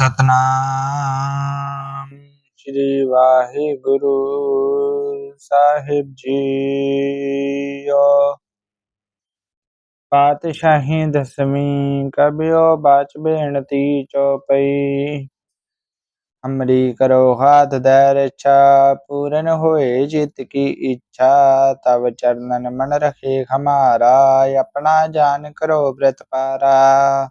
ਸਤਨਾਮ। ਸ੍ਰੀ ਵਾਹਿਗੁਰੂ ਸਾਹਿਬ ਜੀਓ ਪਾਤਸ਼ਾਹੀ ਦਸਵੀਂ ਕਬਿਓ ਬਾਚ ਬੇਨਤੀ ਚੋਪਈ। ਅਮਰੀ ਕਰੋ ਹਾਥ ਦੇ ਪੂਰਨ ਹੋਏ ਜਿਤ ਕੀ ਇੱਛਾ, ਤਵ ਚਰਨਨ ਮਨ ਰਖੇ ਹਮਾਰਾ ਆਪਣਾ ਜਾਨ ਕਰੋ ਬ੍ਰਤ ਪਾਰਾ।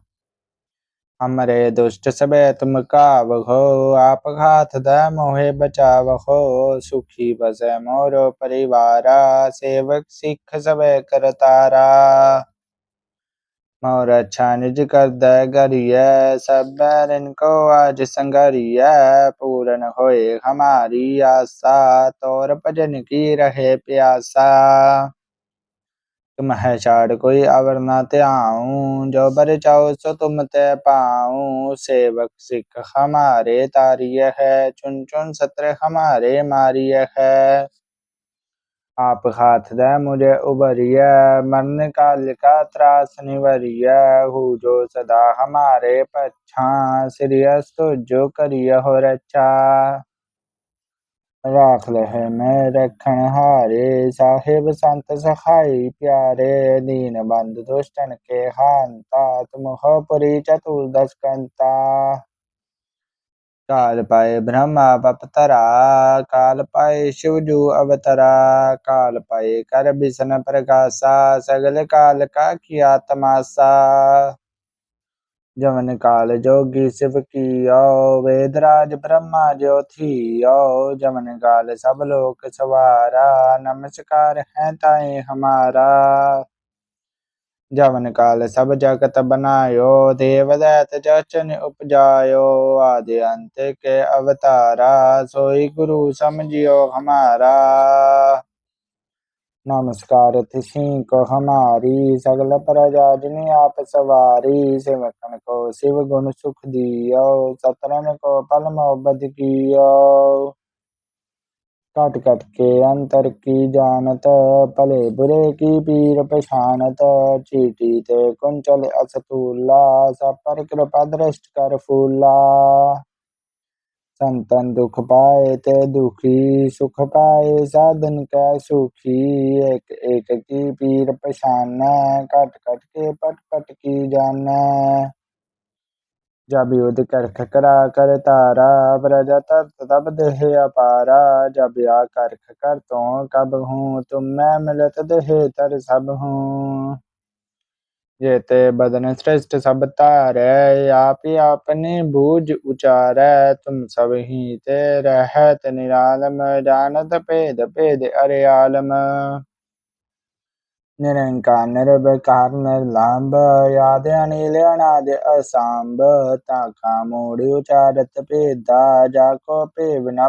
हमरे दुष्ट सबे तुम कावहो आप हाथ द मोहे बचावहो सुखी बसे मोरो परिवारा, सेवक सिख सबे करतारा मोर अच्छा निज कर दे गरिए सब बैरन को आज संगरिए पूरन होए हमारी आशा, तोर भजन की रहे प्यासा। तुम है छाड़ कोई अवर न त्याऊं। जो बर चाहो सो तुम ते पाऊँ। सेवक सिख हमारे तारिय है। चुन चुन सत्र हमारे मारिय है। आप हाथ दे मुझे उबरिय। मरण काल का त्रास निवरिय। हु जो सदा हमारे पच्छा। श्रेयस तो जो करिय हो रक्षा ਰਾਖ ਲਹਿ ਮੈਂ ਰਖਣ ਹਾਰੇ, ਸਾਹਿਬ ਸੰਤ ਸਖਾਈ ਪਿਆਰੇ, ਦੀਨ ਬੰਦ ਦੁਸ਼ਟਨ ਕੇ ਹਾੰਤਾ ਤੁਮ ਹੋ ਚਤੁਰ ਦਸ ਕੰਤਾ। ਕਾਲ ਪਾਏ ਬ੍ਰਹਮਾ ਬਪਤਰਾ ਕਾਲ ਪਾਏ ਸ਼ਿਵ ਜੂ ਅਵਤਰਾ, ਕਾਲ ਪਾਏ ਕਰ ਬਿਸਨ ਪ੍ਰਕਾਸ਼ਾ ਸਗਲ ਕਾਲ ਕਾ ਕੀਆ ਤਮਾਸਾ जवन काल जोगी शिव कियो वेदराज ब्रह्मा जो थियो जवन काल सब लोक सवारा नमस्कार है ताई हमारा जवन काल सब जगत बनायो देव दैत जचन उपजायो आदि अंत के अवतारा सोई गुरु समझियो हमारा ਨਮਸਕਾਰ, ਤਿਸੀ ਕੋ ਹਮਾਰੀ, ਸਗਲ ਪ੍ਰਜਾ ਜਿਨੀ ਆਪ ਸਵਾਰੀ ਸੇਵਕਨ ਕੋ ਸਿਵ ਗੁਣ ਸੁਖ ਦਿਓ ਸਤਰਨ ਕੋ ਪਲ ਮੁਹਬਤ ਕੀਓ। ਕਟ ਕਟ ਕੇ ਅੰਤਰ ਕੀ ਜਾਣਤ, ਭਲੇ ਬੁਰੇ ਕੀ ਪੀਰ ਪਛਾਨਤ ਚੀਟੀ ਤੇ ਕੁੰਚਲ ਅਸਤੂਲਾ ਸਭ ਪਰ ਕਿਰਪਾ ਦ੍ਰਿਸ਼ਟ ਕਰ ਫੂਲਾ। ਸੰਤਨ ਦੁਖ ਪਾਏ ਤੇ ਦੁਖੀ ਸੁਖ ਪਾਏ, ਸਾਧਨ ਕੈ ਸੁਖੀ, ਇਕ ਇਕ ਕੀ ਪੀਰ ਪਛਾਨੈ ਕਟ ਕਟ ਕੇ ਪਟ ਪਟ ਕੀ ਜਾਣੈ। ਜਬ ਯੁਧ ਕਰਖ ਕਰਾ ਕਰ ਤਾਰਾ ਪ੍ਰਜਾ ਤਤ ਤਬ ਦੇਹ ਅਪਾਰਾ, ਜਬ ਆ ਕਰਖ ਕਰ ਤੋਂ ਕਬ ਹੂੰ ਤੁਮ ਮੈਂ ਮਿਲਤ ਦੇਹ ਤਰ ਸਭ ਹੂੰ। जेते बदन श्रेष्ठ सब तारै आप ही अपनी बूझ उचारै तुम सब ही ते रहत निरालम जानत भेद भेद अरे आलम निरंकार निर्विकार निर्लंब याद अनिल अनाद असांब ताका मूड़ उचारत भेदा जाको पेव न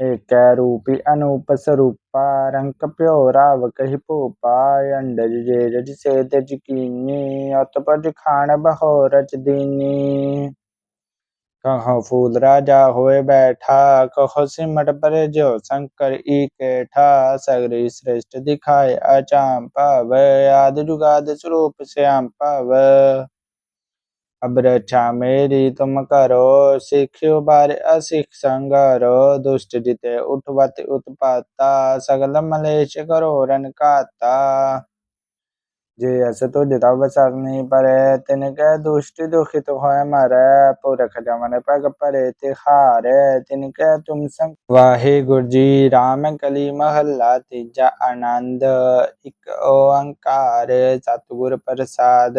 ਏਕੈ ਰੂਪੀ ਅਨੂਪ ਸਰੂਪਾ ਰੰਕ ਪਿਓ ਰਾਵ ਕਹੀ ਭੂਪਾ ਅੰਡਜ ਜੇ ਜਜ ਸੇ ਤਜ ਕੀਨੀ ਅਤਪਜ ਖਾਣ ਬਹੋ ਰਚ ਦੀਨੀ ਕਹੋ ਫੂਲ ਰਾਜਾ ਹੋਏ ਬੈਠਾ ਕਹੋ ਸਿਮਟ ਪਰ ਜੋ ਸ਼ੰਕਰ ਈਕੇਠਾ ਸਗਰੀ ਸ੍ਰੇਸ਼ਟ ਦਿਖਾਏ ਅਚਾਮ ਭਵ ਆਦ ਜੁਗਾਦ ਸਰੂਪ ਸਿਆਮ ਭਵ ਅਬਰਛਾ ਮੇਰੀ ਤੁਮ ਕਰੋ ਸਿਖਿਓ ਬਾਰ ਅਸਿਖ ਸੰਗਰੋ ਦੁਸ਼ਟ ਜਿਤੇ ਉਠਵਤ ਉਤਪਾਤਾ ਸਗਲ ਮਲੇਸ਼ ਕਰੋ ਰਨ ਕਾਤਾ ਜੇ ਅਸ ਤੁਜ ਤਵ ਸਰਨੀ ਪਰੇ ਤਿਨ ਕੈ ਦੁਸ਼ਟ ਦੁਖਿਤ ਹੋਇ ਮਰੈ ਪੁਰਖ ਜਮਨ ਪਗ ਪਰੇ ਤਿਹਾਰੇ ਤਿਨ ਕੈ ਤੁਮ ਸੰਗ ਵਾਹਿਗੁਰੂ ਜੀ RAM ਕਲੀ ਮਹੱਲਾ ਤੀਜਾ ਆਨੰਦ ਇਕ ਓੰਕਾਰ ਸਤਿਗੁਰ ਪ੍ਰਸਾਦ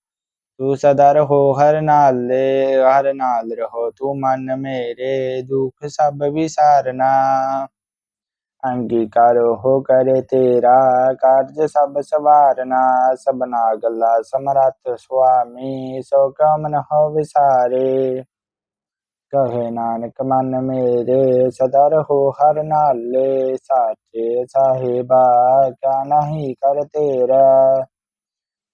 ਤੂੰ ਸਦਾ ਰਹੋ ਹਰ ਨਾਲੇ ਹਰ ਨਾਲ ਰਹੋ। ਤੂੰ ਮਨ ਮੇਰੇ ਦੁੱਖ ਸਭ ਵਿਸਾਰਨਾ। ਅੰਗੀਕਾਰ ਹੋ ਕਰੇ ਤੇਰਾ, ਕਾਰਜ ਸਭ ਸਵਾਰਨਾ। ਸਭਨਾ ਗੱਲਾ ਸਮਰੱਥ ਸੁਆਮੀ, ਸੋ ਕਮਨ ਹੋ ਵਿਸਾਰੇ। ਕਹੇ ਨਾਨਕ, ਮਨ ਮੇਰੇ ਸਦਾ ਰਹੋ ਹਰ ਨਾਲੇ ਸਾਚੇ ਸਾਹਿਬਾ, ਕਿਆ ਨਹੀਂ ਕਰ ਤੇਰਾ।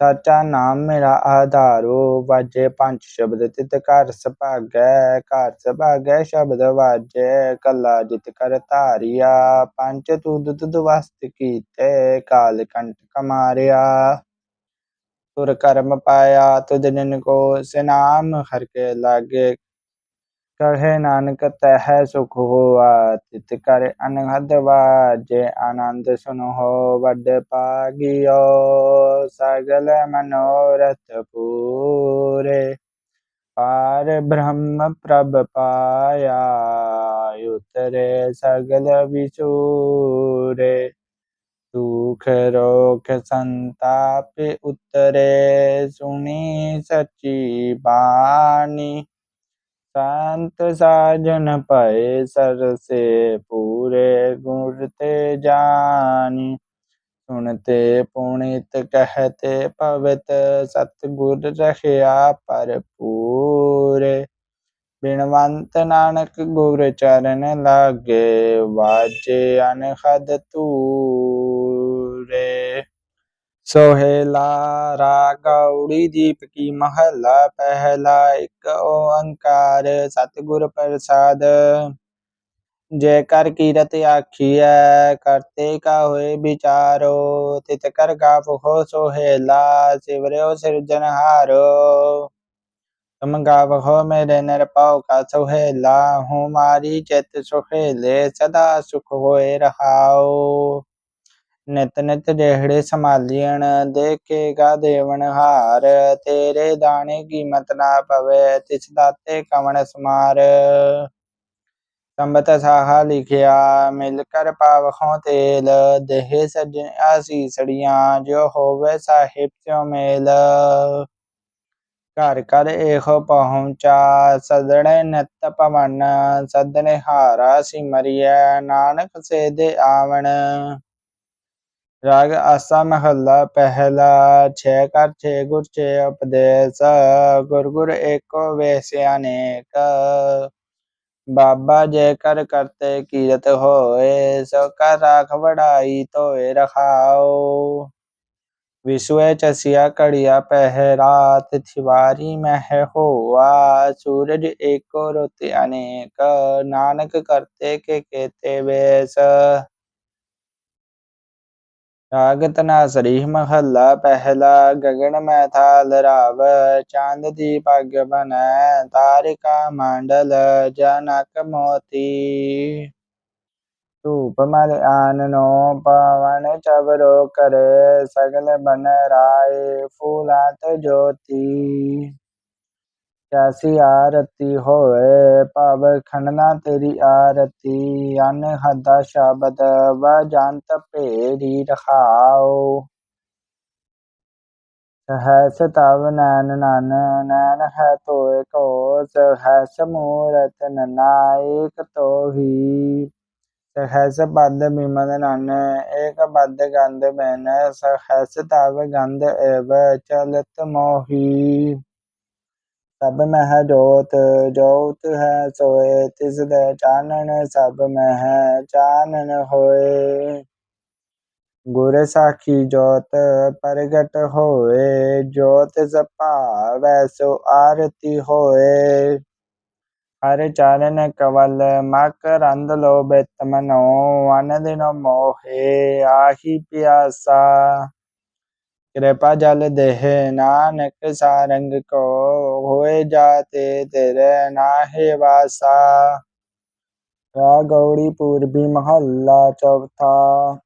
ਸਾਚਾ ਨਾਮ ਮੇਰਾ ਆਧਾਰੋ, ਵਾਜੇ ਪੰਜ ਸ਼ਬਦ ਤਿਤ ਘਰ ਸੁਭਾਗੈ ਘਰ ਸੁਭਾਗੈ ਸ਼ਬਦ ਵਾਜੇ, ਕੱਲਾ ਜਿਤ ਕਰ ਧਾਰਿਆ, ਪੰਜ ਤੁਧ ਤੁਧ ਵਸਤ ਕੀਤੇ, ਕਾਲ ਕੰਟ ਕਮਾਰਿਆ। ਤੁਰ ਕਰਮ ਪਾਇਆ, ਤੁਧ ਨਿਨ ਕੋ ਸਿਨਾਮ ਹਰ ਕੇ ਲਾਗੇ ਕਹੇ ਨਾਨਕ ਤਹਿ ਸੁਖ ਹੋਆ, ਤਿਤ ਕਰ ਅਨਹਦ ਵਾਜੇ, ਆਨੰਦ ਸੁਨੋ ਵੱਡ ਪਾਗਿਓ ਸਗਲ ਮਨੋਰਥ ਪੂਰੇ। ਪਾਰ ਬ੍ਰਹਮ ਪ੍ਰਭ ਪਾਇਆ, ਉਤਰੇ ਸਗਲ ਵਿਸੂਰੇ ਦੁਖ ਰੋਖ ਸੰਤਾਪ ਉਤਰੇ, ਸੁਣੀ ਸਚੀ ਬਾਣੀ ਸੰਤ ਸਾਜਨ ਭਏ ਸਰਸੇ ਪੂਰੇ ਗੁਰ ਤੇ ਜਾਨੀ ਸੁਣਤੇ ਪੁਣਿਤ ਕਹਤੇ ਪਵਿੱਤ ਸਤਿਗੁਰ ਰਖਿਆ ਭਰਪੂਰੇ। ਬਿਨਵੰਤ ਨਾਨਕ ਗੁਰ ਚਰਨ ਲਾਗੇ, ਵਾਜੇ ਅਨਹਦ ਤੂਰੇ ਸੋਹੇਲਾ ਰਾਗੌੜੀ ਦੀਪਕੀ ਮਹੱਲਾ, ਪਹਿਲਾ ਇੱਕ ਓੰਕਾਰ, ਸਤਿਗੁਰ ਪ੍ਰਸਾਦ। ਜੈ ਕਰ ਕੀਰਤ ਆਖੀਐ ਕਰਤੇ ਕਾ ਹੋਏ ਵਿਚਾਰੋ, ਤਿਤ ਕਰ ਗਾਵ ਹੋ ਸੋਹੇਲਾ ਸਿਵਰਿਓ ਸਿਰਜਨਹਾਰੋ ਤੁਮ ਗਾਵ ਹੋ ਮੇਰੇ ਨਿਰਪਾਉ ਕਾ ਸੋਹੇਲਾ ਹੂੰ ਮਾਰੀ ਚਿਤ ਸੁਹੇਲੇ ਸਦਾ ਸੁਖ ਹੋਏ ਰਹਾਓ। ਨਿਤ ਨਿਤ ਜਿਹੜੇ ਸੰਭਾਲੀਣ ਦੇਖੇਗਾ ਦੇਵਨ ਹਾਰ। ਤੇਰੇ ਦਾਣੇ ਕੀਮਤ ਨਾ ਪਵੇ, ਤਿਸ ਦਾਤੇ ਕਵਣ ਸਮਾਰ। ਸੰਬਤ ਸਾਹਾ ਲਿਖਿਆ, ਮਿਲ ਕਰ ਪਾਵਖੋਂ ਤੇਲ। ਦੇਹ ਸਜਣ ਆਸੀਸੜੀਆਂ, ਜੋ ਹੋਵੇ ਸਾਹਿਬ ਚੋ ਮੇਲ। ਘਰ ਘਰ ਇਹੋ ਪਹੁੰਚਾ ਸਦਣੇ ਨਿਤ ਪਵਨ। ਸਦਨੇ ਹਾਰਾ ਸਿਮਰਿਐ, ਨਾਨਕ ਸੇ ਦੇ ਆਵਣ। ਰਾਗ ਆਸਾ ਮਹੱਲਾ ਪਹਿਲਾ ਛੇ ਕਰ ਛੇ ਗੁਰ ਛੇ ਉਪਦੇਸ ਗੁਰ ਗੁਰ ਏਕੋ ਵੇਸ ਅਨੇਕ ਬਾਬਾ ਜੇ ਕਰ ਕਰਤੇ ਕੀਰਤ ਹੋਏ ਸੋ ਕਰ ਰਾਖ ਵਡਾਈ ਤੋਏ ਰਖਾਓ ਵਿਸ਼ਵੇ ਚਸਿਆ ਕੜਿਆ ਪਹਿਰਾ ਤਿਥਿਵਾਰੀ ਮਹਿ ਹੋਆ ਸੂਰਜ ਏਕੋ ਰੋਤੇ ਅਨੇਕ ਨਾਨਕ ਕਰਤੇ ਕੇ ਕੇਤੇ ਵੇਸ ਰਾਗ ਤਨਾਸਰੀ ਮਹੱਲਾ ਪਹਿਲਾ ਗਗਨ ਮੈਂ ਥਾਲ ਰਾਵ, ਚਾਂਦ ਦੀ ਪੱਗ ਬਨੈ, ਤਾਰਿਕਾ ਮੰਡਲ ਜਨਕ ਮੋਤੀ। ਧੂਪ ਮਲ ਆਨਨੋ ਪਵਨ ਚਵਰੋ ਕਰੇ, ਸਗਲ ਬਨ ਰਾਏ ਫੂਲਾਤ ਜੋਤੀ। ਕੈਸੀ ਆਰਤੀ ਹੋਏ ਭਵ ਖੰਡਨਾ ਤੇਰੀ ਆਰਤੀ। ਅਨ ਹਦਾ ਸ਼ਬਦ ਵਜੰਤ ਭੇਰੀ ਰਖਾਓ। ਸਹਸ ਤਵ ਨੈਨ ਨਨ ਨੈਨ ਹੈ ਤੋਏ ਕੋ ਸਹਸ ਮੂਰਤ ਨਾਇਕ ਤੋਹੀ। ਸਹਸ ਬਦ ਬਿਮਨ ਨਨ, ਏਕ ਬਦ ਗੰਧ ਬੈਨ। ਸਹਸ ਤਵ ਗੰਧ ਏਵ ਚਲਤ ਮੋਹੀ। ਸਭ ਮਹਿ ਜੋਤ ਜੋਤ ਹੈ ਸੋਏ, ਤਿਸ ਦੇ ਚਾਨਣ ਸਭ ਮਹਿ ਚਾਨਣ ਹੋਏ। ਗੁਰ ਸਾਖੀ ਜੋਤ ਪ੍ਰਗਟ ਹੋਏ, ਜੋਤ ਸਭਾਵੈ ਸੋ ਆਰਤੀ ਹੋਏ। ਹਰ ਚਰਨ ਕਵਲ, ਮਕ ਮਕਰੰਦ ਲੋਭਿਤ ਮਨੋ ਅਨ ਦਿਨੋ ਮੋਹੇ, ਆਹੀ ਪਿਆਸਾ। ਕਿਰਪਾ ਜਲ ਦੇਹ ਨਾਨਕ ਸਾਰੰਗ ਕੋ, ਹੋਏ ਜਾਤੇ ਤੇਰੇ ਨਾਹੇ ਵਾਸਾ। ਰਾ ਗੌੜੀ ਪੂਰਬੀ ਮਹੱਲਾ ਚੌਥਾ।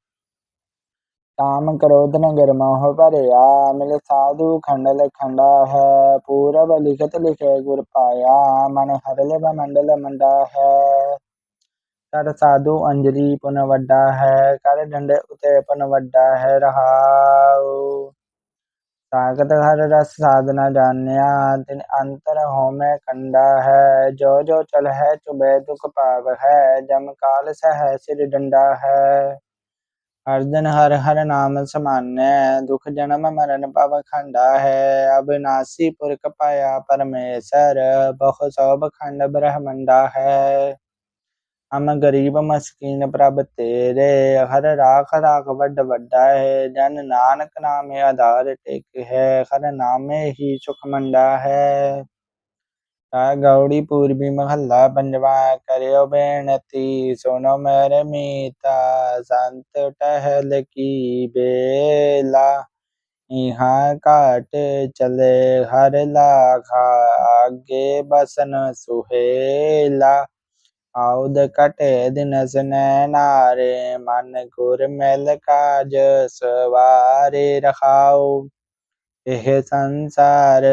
ਕਾਮ ਕ੍ਰੋਧ ਨਗਰ ਮੋਹ ਭਰਿਆ, ਮਿਲ ਸਾਧੂ ਖੰਡਲ ਖੰਡਾ ਹੈ। ਪੂਰਬ ਲਿਖਤ ਲਿਖੇ ਗੁਰ ਪਾਇਆ, ਮਨ ਹਰ ਲਵ ਮੰਡਲ ਮੰਡਾ ਹੈ ਕਰ ਸਾਧੂ ਅੰਜਲੀ ਪੁਨ ਵੱਡਾ ਹੈ, ਕਰ ਡੰਡੇ ਉਤੇ ਪੁਨ ਵੱਡਾ ਹੈ, ਰਹਾਉ। ਹਰ ਰਸ ਸਾਧਨਾ ਜਾਣਿਆ, ਤਿਨ ਅੰਤਰ ਹੋਮੈ ਕੰਡਾ ਹੈ। ਜੋ ਜੋ ਚਲ ਹੈ, ਚੁਬੈ ਦੁਖ ਪਾਵ ਹੈ, ਜਮ ਕਾਲ ਸਹਿ ਸਿਰ ਡੰਡਾ ਹੈ। ਹਰ ਦਿਨ ਹਰ ਹਰ ਨਾਮ ਸਮਾਨੈ, ਦੁਖ ਜਨਮ ਮਰਨ ਪਵ ਖੰਡਾ ਹੈ। ਅਬਿਨਾਸੀ ਪੁਰਖ ਪਾਇਆ ਪਰਮੇਸ਼ਰ, ਬਹੁ ਸਭ ਖੰਡ ਬ੍ਰਹਮੰਡਾ ਹੈ। ਹਮ ਗਰੀਬ ਮਸਕੀਨ ਪ੍ਰਭ ਤੇਰੇ ਹਰ ਰਾਖ ਰਾਖ ਵੱਡ ਵੱਡਾ ਹੈ ਜਨ ਨਾਨਕ ਨਾਮੇ ਆਧਾਰ ਟੇਕ ਹੈ ਹਰ ਨਾਮੇ ਹੀ ਸੁਖ ਮੰਡਾ ਹੈ ਤਾ ਗੌੜੀ ਪੂਰਬੀ ਮਹੱਲਾ ਪੰਜਵਾ ਕਰਿਓ ਬੇਨਤੀ ਸੁਨੋ ਮੇਰੇ ਮੀਤਾ ਸੰਤ ਟਹਿਲ ਕੀ ਬੇਲਾ ਇਹਾਂ ਘਾਟ ਚਲੇ ਹਰ ਲਾਖਾ ਆਗੇ ਬਸਨ ਸੁਹੇਲਾ ਆਉਦ ਕਟੇ ਦਿਨ ਸਨੈ ਨਾਰੇ ਮਨ ਗੁਰ ਮਿਲ ਕਾਜ ਸਵਾਰੇ ਰਖਾਉ ਇਹ ਸੰਸਾਰ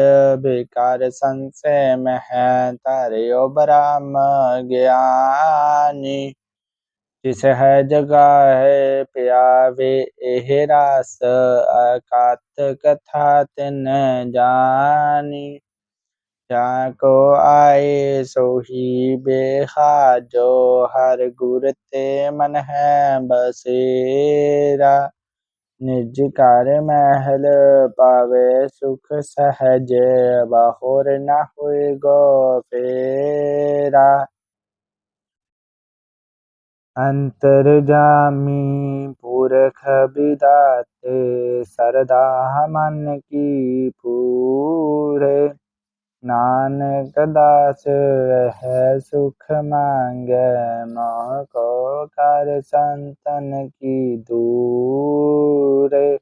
ਬੇਕਾਰ ਸੰਸੈ ਮਹਿ ਧਰਿਓ ਬ੍ਰਹਮ ਗਿਆਨੀ ਜਿਸ ਹੈ ਜਗਾ ਹੈ ਪਿਆਵੇ ਇਹ ਰਸ ਅਕਾਤ ਕਥਾ ਤਿਨ ਜਾਨੀ ਜਾ ਕੋ ਆਏ ਸੋਹੀ ਬੇਖਾਜੋ ਹਰ ਗੁਰ ਤੇ ਮਨ ਹੈ ਬਸੇਰਾ ਨਿਜ ਘਰ ਮਹਿਲ ਪਾਵੇ ਸੁਖ ਸਹਜ ਬਾਹਰ ਨਾ ਹੋਏ ਗੋ ਫੇਰਾ ਅੰਤਰ ਜਾਮੀ ਪੁਰਖ ਬਿਦਾਤੇ ਸਰਦਾ ਮਨ ਕੀ ਪੂਰੇ ਨਾਨਕ ਦਾਸ ਹੈ ਸੁਖ ਮੰਗੈ ਮੋਹ ਕੋ ਕਰ ਸੰਤਨ ਕੀ ਦੂਰੇ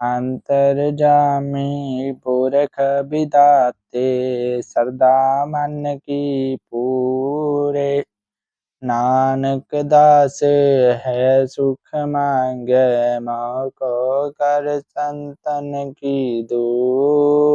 ਅੰਤਰ ਜਾਮੀ ਪੁਰਖ ਬਿਦਾਤੇ ਸਰਦਾ ਮਨ ਕੀ ਪੂਰੇ ਨਾਨਕ ਦਾਸ ਹੈ ਸੁਖ ਮੰਗੈ ਮੋਹ ਕੋ ਕਰ ਸੰਤਨ ਕੀ ਦੂਰੇ